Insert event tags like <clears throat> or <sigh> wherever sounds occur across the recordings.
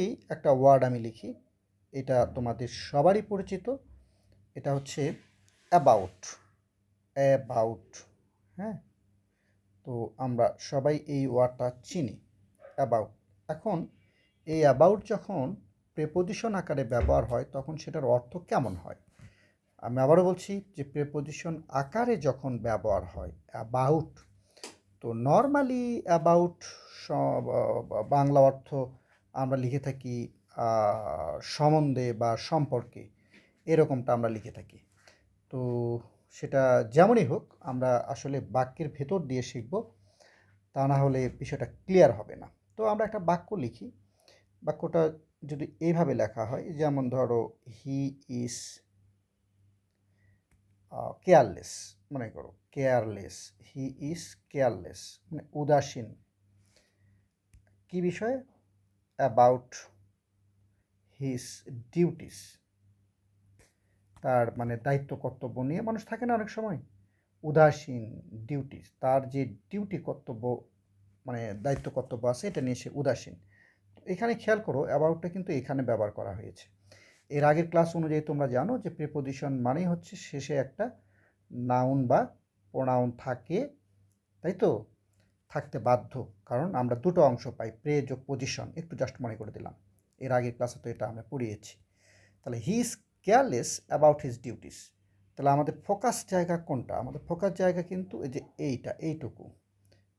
এই একটা ওয়ার্ড আমি লিখি। এটা তোমাদের সবারই পরিচিত। এটা হচ্ছে অ্যাবাউট অ্যাবাউট হ্যাঁ? তো আমরা সবাই এই ওয়ার্ডটা চিনি অ্যাবাউট এখন এই অ্যাবাউট যখন প্রেপোজিশন আকারে ব্যবহার হয়, তখন সেটার অর্থ কেমন হয়? আমি আবারও বলছি যে প্রেপোজিশন আকারে যখন ব্যবহার হয় অ্যাবাউট তো নর্মালি অ্যাবাউট বাংলা অর্থ আমরা লিখে থাকি সম্বন্ধে বা সম্পর্কে এরকমটা আমরা লিখে থাকি। তো সেটা যেমনই হোক, আমরা আসলে বাক্যের ভেতর দিয়ে শিখব, তা না হলে বিষয়টা ক্লিয়ার হবে না। তো আমরা একটা বাক্য লিখি। বাক্যটা যদি এইভাবে লেখা হয়, যেমন ধরো হি ইজ কেয়ারলেস মনে করো কেয়ারলেস হি ইজ কেয়ারলেস মানে উদাসীন। কি বিষয়ে? অ্যাবাউট হিস ডিউটিস তার মানে দায়িত্ব, কর্তব্য নিয়ে মানুষ থাকে না অনেক সময়। উদাসীন ডিউটিস তার যে ডিউটি কর্তব্য মানে দায়িত্ব, কর্তব্য আছে, এটা নিয়ে সে উদাসীন। এখানে খেয়াল করো অ্যাবাউটটা কিন্তু এখানে ব্যবহার করা হয়েছে। এর আগের ক্লাস অনুযায়ী তোমরা জানো যে প্রিপোজিশন মানেই হচ্ছে শেষে একটা নাউন বা প্রোনাউন থাকে, তাই তো? থাকতে বাধ্য। কারণ আমরা দুটো অংশ পাই, প্রে যোগ পজিশন। একটু জাস্ট মনে করে দিলাম। এর আগের ক্লাসে তো এটা আমরা পড়িয়েছি। তাহলে he is careless about his duties তাহলে আমাদের ফোকাস জায়গা কোনটা? আমাদের ফোকাস জায়গা কিন্তু এই যে এইটা, এইটুকু।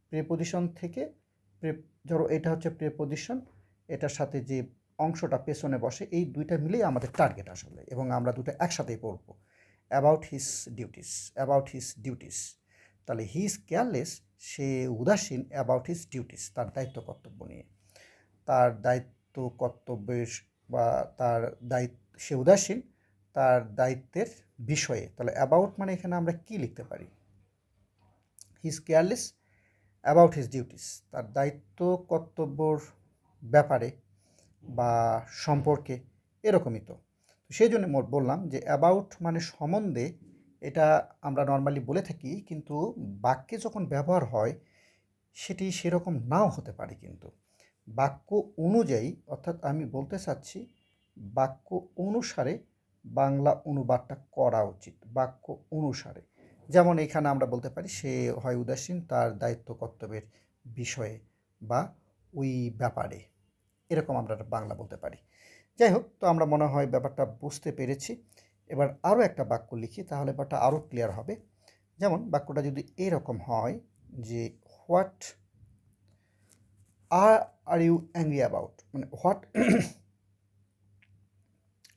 প্রেপোজিশন থেকে প্রে, ধরো এটা হচ্ছে প্রেপোজিশন এটার সাথে যে অংশটা পেছনে বসে, এই দুইটা মিলেই আমাদের টার্গেট আসলে। এবং আমরা দুটো একসাথেই পড়ব। About his duties about his duties তাহলে হি ইজ কেয়ারলেস সে উদাসীন অ্যাবাউট হিজ ডিউটিস তার দায়িত্ব কর্তব্য নিয়ে। তার দায়িত্ব কর্তব্যের বা তার দায়িত্ব, সে উদাসীন, তার দায়িত্বের বিষয়ে। তাহলে অ্যাবাউট মানে এখানে আমরা কি লিখতে পারি? His careless about his duties তার দায়িত্ব কর্তব্যর ব্যাপারে বা সম্পর্কে এরকমই তো। সেই জন্য বললাম যে অ্যাবাউট মানে সম্বন্ধে এটা আমরা নর্মালি বলে থাকি, কিন্তু বাক্যে যখন ব্যবহার হয়, সেটি সেরকম নাও হতে পারে কিন্তু। বাক্য অনুযায়ী, অর্থাৎ আমি বলতে চাচ্ছি, বাক্য অনুসারে বাংলা অনুবাদটা করা উচিত, বাক্য অনুসারে। যেমন এখানে আমরা বলতে পারি, সে হয় উদাসীন, তার দায়িত্ব কর্তব্যের বিষয়ে বা ওই ব্যাপারে। এরকম আমরা বাংলা বলতে পারি। যাই হোক, তো আমরা মনে হয় ব্যাপারটা বুঝতে পেরেছি। এবার আরও একটা বাক্য লিখি, তাহলে ব্যাপারটা আরও ক্লিয়ার হবে। যেমন বাক্যটা যদি এরকম হয় যে, what are are you angry about? মানে হোয়াট <clears throat>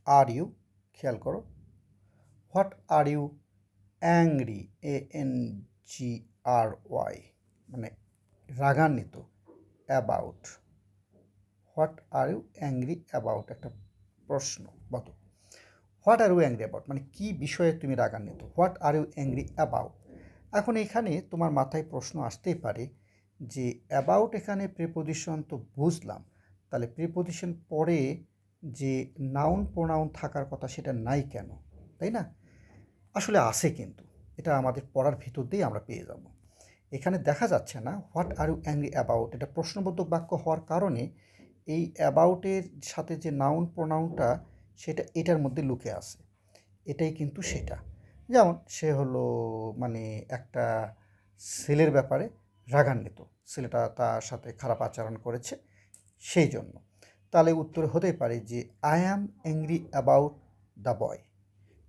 আর ইউ, খেয়াল করো, what are you angry? A N G R Y মানে রাগান্বিত, about. What are you angry about? একটা প্রশ্ন বত what are you angry about মানে কী বিষয়ে তুমি রাগান্বিত? What are you angry about এখন এখানে তোমার মাথায় প্রশ্ন আসতেই পারে যে অ্যাবাউট এখানে প্রিপোজিশন তো বুঝলাম। তাহলে প্রিপোজিশন পরে যে নাউন প্রোনাউন থাকার কথা সেটা নাই কেন? তাই না? আসলে আছে কিন্তু। এটা আমাদের পড়ার ভিতর দিয়েই আমরা পেয়ে যাব। এখানে দেখা যাচ্ছে না what are you angry about এটা প্রশ্নবোধক বাক্য হওয়ার কারণে এই অ্যাবাউটের সাথে যে নাউন প্রোনাউনটা সেটা, এটার মধ্যে লুকে আছে। এটাই কিন্তু সেটা। যেমন সে হলো মানে একটা ছেলের ব্যাপারে রাগান্বিত। ছেলেটা তার সাথে খারাপ আচরণ করেছে সেই জন্য। তাহলে উত্তর হতেই পারে যে I am angry about the boy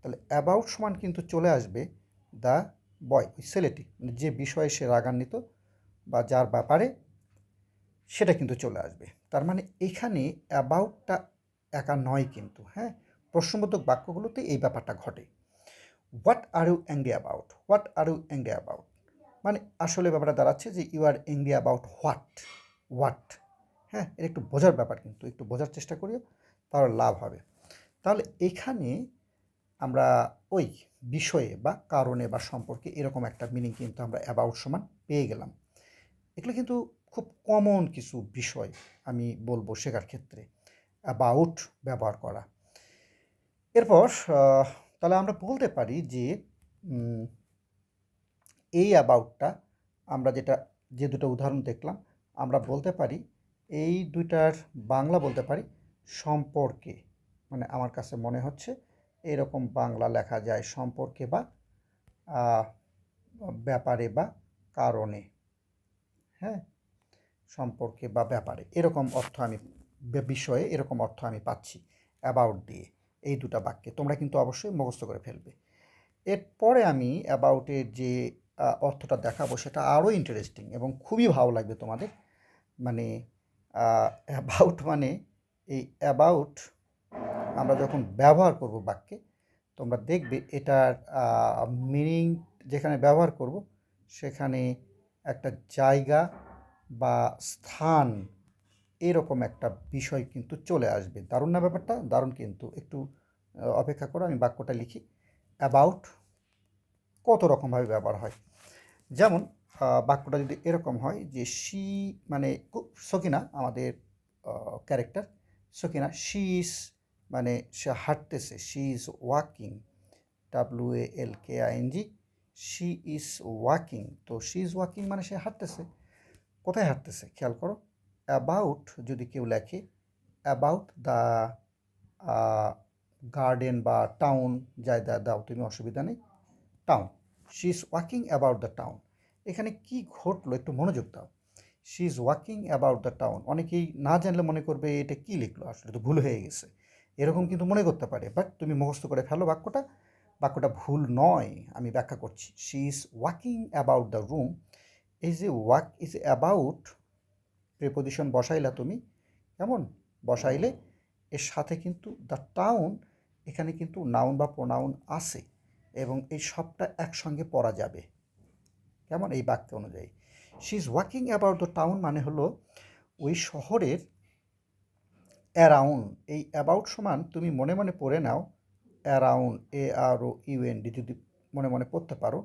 তাহলে অ্যাবাউট সমান কিন্তু চলে আসবে দ্য বয় ওই ছেলেটি। মানে যে বিষয়ে সে রাগান্বিত বা যার ব্যাপারে সেটা কিন্তু চলে আসবে। তার মানে এখানে অ্যাবাউটটা একা নয় কিন্তু হ্যাঁ? প্রশ্নবোধক বাক্যগুলোতে এই ব্যাপারটা ঘটে। What are you angry about what are you angry about মানে আসলে ব্যাপারটা দাঁড়াচ্ছে যে you are angry about what what হ্যাঁ এটা একটু বোঝার ব্যাপার কিন্তু, একটু বোঝার চেষ্টা করিও, তাহলে লাভ হবে। তাহলে এখানে আমরা ওই বিষয়ে বা কারণে বা সম্পর্কে এরকম একটা মিনিং কিন্তু আমরা অ্যাবাউট সমান পেয়ে গেলাম। এগুলো কিন্তু খুব কমন কিছু বিষয় আমি বলব শেখার ক্ষেত্রে। অ্যাবাউট ব্যবহার করা। এরপর তাহলে আমরা বলতে পারি যে এই অ্যাবাউটটা আমরা যেটা, যে দুটো উদাহরণ দেখলাম, আমরা বলতে পারি, এই দুইটার বাংলা বলতে পারি সম্পর্কে। মানে আমার কাছে মনে হচ্ছে এরকম বাংলা লেখা যায় সম্পর্কে বা ব্যাপারে বা কারণে। হ্যাঁ? সম্পর্কে বা ব্যাপারে। এরকম অর্থ আমি বিষয়ে এরকম অর্থ আমি পাচ্ছি অ্যাবাউট দিয়ে। এই দুটো বাক্যে। তোমরা কিন্তু অবশ্যই মুখস্থ করে ফেলবে। এরপরে আমি অ্যাবাউটের যে অর্থটা দেখাবো, সেটা আরও ইন্টারেস্টিং এবং খুবই ভালো লাগবে তোমাদের। মানে অ্যাবাউট মানে এই অ্যাবাউট আমরা যখন ব্যবহার করব বাক্যে, তোমরা দেখবে এটার মিনিং যেখানে ব্যবহার করব, সেখানে একটা জায়গা বা স্থান এরকম একটা বিষয় কিন্তু চলে আসবে। দারুণ না ব্যাপারটা? দারুণ কিন্তু। একটু অপেক্ষা করো, আমি বাক্যটা লিখি। অ্যাবাউট কত রকমভাবে ব্যবহার হয়? যেমন বাক্যটা যদি এরকম হয় যে শি মানে সকিনা আমাদের ক্যারেক্টার সকিনা শি ইজ মানে সে হাঁটতেছে। She is walking W A L K I N G she is walking তো শি ইজ ওয়াকিং মানে সে হাঁটতেছে। কোথায় হাঁটতেছে? খেয়াল করো। অ্যাবাউট যদি কেউ লেখে অ্যাবাউট দ্য গার্ডেন বা টাউন দা, দাও, তুমি অসুবিধা নেই town she is walking about the town এখানে কি ঘটলো একটু মনোযোগ দাও। She is walking about the town অনেকেই না জানলে মনে করবে এটা কি লিখলো, আসলে তো ভুল হয়ে গেছে। এরকম কিন্তু মনে করতে পারে বাট তুমি মুখস্থ করে ফেলো বাক্যটা। বাক্যটা ভুল নয়, আমি ব্যাখ্যা করছি। She is walking about the room এই যে ওয়াক ইজ অ্যাবাউট প্রিপোজিশন বসাইলা তুমি কেমন বসাইলে এর সাথে কিন্তু দ্য টাউন এখানে কিন্তু নাউন বা প্রোনাউন আছে এবং এই সবটা একসঙ্গে পড়া যাবে। কেমন এই বাক্য অনুযায়ী? She is walking about the town মানে হলো ওই শহরের অ্যারাউন্ড এই অ্যাবাউট সমান তুমি মনে মনে পড়ে নাও around A R O UND যদি মনে মনে পড়তে পারো,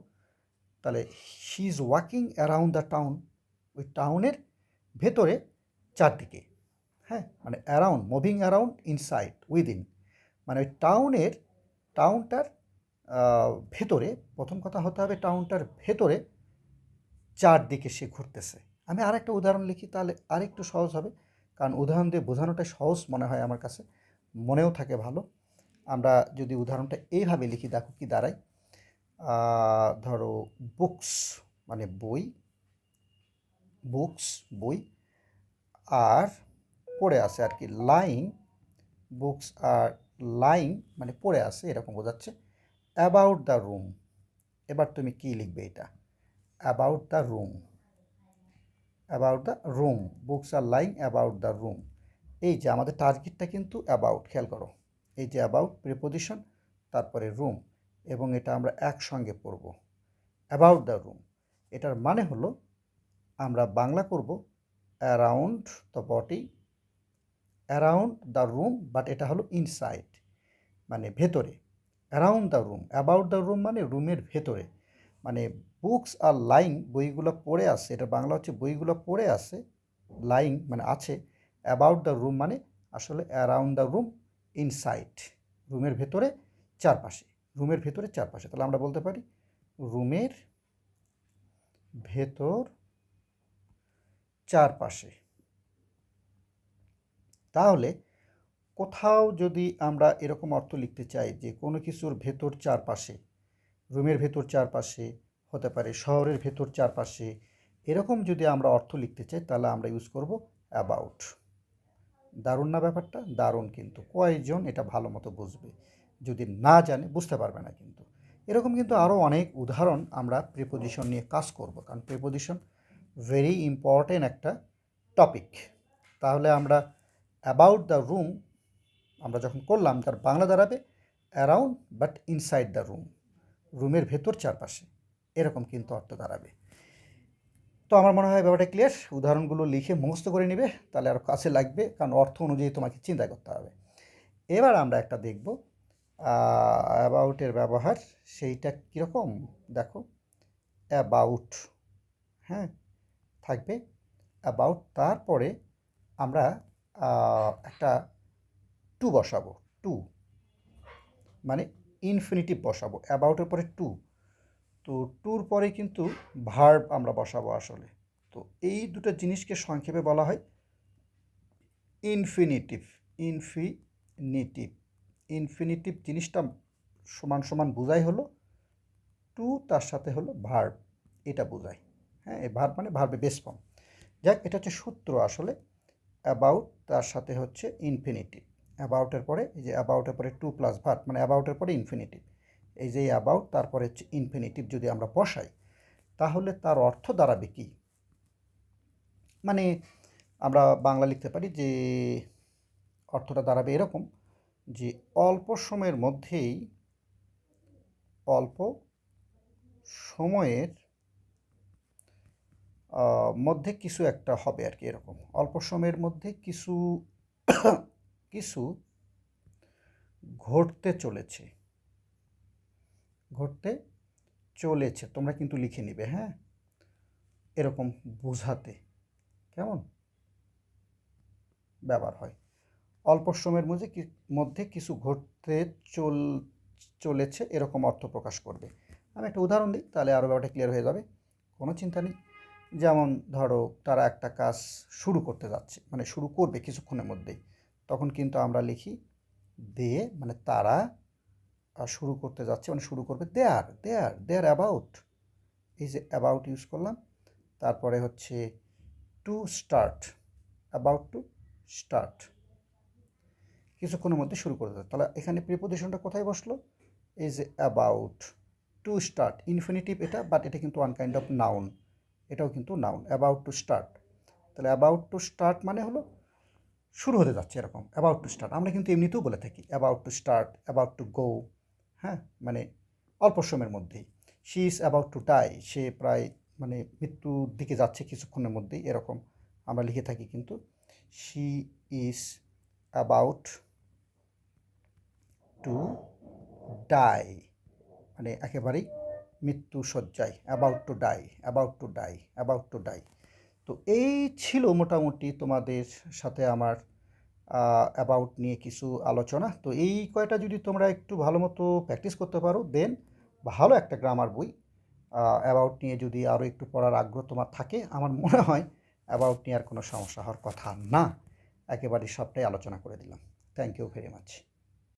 তাহলে she is walking around the town ওই টাউনের ভেতরে চারদিকে হ্যাঁ? মানে around moving around inside within মানে ওই টাউনের টাউনটার ভেতরে, প্রথম কথা হতে হবে টাউনটার ভেতরে চারদিকে সে ঘুরতেছে। আমি আরেকটা উদাহরণ লিখি, তাহলে আরেকটু সহজ হবে। কারণ উদাহরণ দিয়ে বোঝানোটা সহজ মনে হয় আমার কাছে। মনেও থাকে ভালো। আমরা যদি উদাহরণটা এইভাবে লিখি, দেখো কি দাঁড়ায়। ধরো বুকস মানে বই বুকস, বই আর পড়ে আছে আর কি লাইং বুকস আর লাইং মানে পড়ে আছে, এরকম বোঝাচ্ছে। অ্যাবাউট দ্য রুম, এবার তুমি কি লিখবে এটা? About the room, about the room, books are lying about the room. এই যে আমাদের টার্গেটটা কিন্তু অ্যাবাউট, খেয়াল করো। এই যে অ্যাবাউট, প্রিপোজিশন, তারপরে রুম, এবং এটা আমরা একসঙ্গে পড়ব। অ্যাবাউট দ্য রুম, এটার মানে হলো আমরা বাংলা করব around the body around the room but এটা হলো ইনসাইড মানে ভেতরে। Around the room about the room মানে রুমের ভেতরে। মানে বুকস আর লাইং বইগুলো পড়ে আছে, এটা বাংলা হচ্ছে বইগুলো পড়ে আছে লাইং মানে আছে অ্যাবাউট দ্য রুম মানে আসলে অ্যারাউন্ড দ্য রুম ইনসাইড রুমের ভেতরে চারপাশে, রুমের ভেতরে চারপাশে। তাহলে আমরা বলতে পারি, রুমের ভেতর চারপাশে। তাহলে কোথাও যদি আমরা এরকম অর্থ লিখতে চাই যে কোনো কিছুর ভেতর চারপাশে, রুমের ভেতর চারপাশে, হতে পারে শহরের ভেতর চারপাশে, এরকম যদি আমরা অর্থ লিখতে চাই তাহলে আমরা ইউজ করব অ্যাবাউট দারুণ না ব্যাপারটা? দারুণ কিন্তু। কয়েকজন এটা ভালো মতো বুঝবে? যদি না জানে, বুঝতে পারবে না কিন্তু। এরকম কিন্তু আরও অনেক উদাহরণ আমরা প্রিপোজিশন নিয়ে কাজ করব। কারণ প্রিপোজিশন ভেরি ইম্পর্টেন্ট একটা টপিক তাহলে আমরা অ্যাবাউট দ্য রুম আমরা যখন করলাম তার বাংলা দাঁড়াবে around but inside the room রুমের ভেতর চারপাশে, এরকম কিন্তু অর্থ দাঁড়াবে। তো আমার মনে হয় ব্যাপারটা ক্লিয়ার উদাহরণগুলো লিখে মুখস্থ করে নেবে, তাহলে আরও কাছে লাগবে, কারণ অর্থ অনুযায়ী তোমাকে চিন্তা করতে হবে। এবার আমরা একটা দেখব অ্যাবাউটের ব্যবহার, সেইটা কীরকম? দেখো অ্যাবাউট হ্যাঁ? থাকবে। অ্যাবাউট তারপরে আমরা একটা টু বসাবো, টু। মানে ইনফিনিটিভ বসাবো অ্যাবাউটের পরে টু। তো টুর পরে কিন্তু ভার্ব আমরা বসাবো আসলে। তো এই দুটো জিনিসকে সংক্ষেপে বলা হয় ইনফিনিটিভ ইনফিনিটিভ ইনফিনিটিভ জিনিসটা সমান সমান বোঝাই হলো, টু তার সাথে হলো ভার্ব এটা বোঝায় হ্যাঁ ভার্ব মানে ভার্বে বেস ফর্ম যাক, এটা হচ্ছে সূত্র আসলে। অ্যাবাউট তার সাথে হচ্ছে ইনফিনিটিভ অ্যাবাউটের পরে, এই যে অ্যাবাউটের পরে টু প্লাস ভার্ব মানে অ্যাবাউটের পরে ইনফিনিটিভ এই যে অ্যাবাউট তারপরে হচ্ছে ইনফিনিটিভ যদি আমরা বসাই, তাহলে তার অর্থ দাঁড়াবে কি? মানে আমরা বাংলা লিখতে পারি যে, অর্থটা দাঁড়াবে এরকম যে অল্প সময়ের মধ্যেই, অল্প সময়ের মধ্যে কিছু একটা হবে আর কি এরকম। অল্প সময়ের মধ্যে কিছু কিছু ঘটতে চলেছে। ঘটতে চলেছে, তোমরা কিন্তু লিখে নিবে হ্যাঁ? এরকম বোঝাতে, কেমন? ব্যবহার হয়। অল্প সময়ের মধ্যে মধ্যে কিছু ঘটতে চল, চলেছে, এরকম অর্থ প্রকাশ করবে। আমি একটা উদাহরণ দিই, তাহলে আরও ব্যাপারটা ক্লিয়ার হয়ে যাবে। কোনো চিন্তা নেই। যেমন ধরো তারা একটা কাজ শুরু করতে যাচ্ছে মানে শুরু করবে কিছুক্ষণের মধ্যেই, তখন কিন্তু আমরা লিখি দে মানে তারা শুরু করতে যাচ্ছে মানে শুরু করবে দে আর দে আর দে আর অ্যাবাউট এই যে অ্যাবাউট ইউজ করলাম, তারপরে হচ্ছে to start about to start কিছুক্ষণের মধ্যে শুরু করে দেবে তাহলে এখানে প্রিপোজিশনটা কোথায় বসল? এই যে অ্যাবাউট টু স্টার্ট ইনফিনিটিভ এটা বাট এটা কিন্তু ওয়ান কাইন্ড অফ নাউন এটাও কিন্তু নাউন অ্যাবাউট টু স্টার্ট তাহলে অ্যাবাউট টু স্টার্ট মানে হলো শুরু হতে যাচ্ছে এরকম অ্যাবাউট টু স্টার্ট আমরা কিন্তু এমনিতেও বলে থাকি about to start about to go হ্যাঁ? মানে অল্প সময়ের মধ্যেই। She is about to die সে প্রায় মানে মৃত্যুর দিকে যাচ্ছে কিছুক্ষণের মধ্যেই, এরকম আমরা লিখে থাকি কিন্তু। She is about to die মানে একেবারেই মৃত্যু সজ্জায় about to die about to die about to die তো এই ছিল মোটামুটি তোমাদের সাথে আমার অ্যাবাউট নিয়ে কিছু আলোচনা। তো এই কয়টা যদি তোমরা একটু ভালো মতো প্র্যাকটিস করতে পারো দেন ভালো একটা গ্রামার বই অ্যাবাউট নিয়ে যদি আরও একটু পড়ার আগ্রহ তোমার থাকে, আমার মনে হয় অ্যাবাউট নিয়ে আর কোনো সমস্যা হওয়ার কথা না। একেবারে সবটাই আলোচনা করে দিলাম। Thank you very much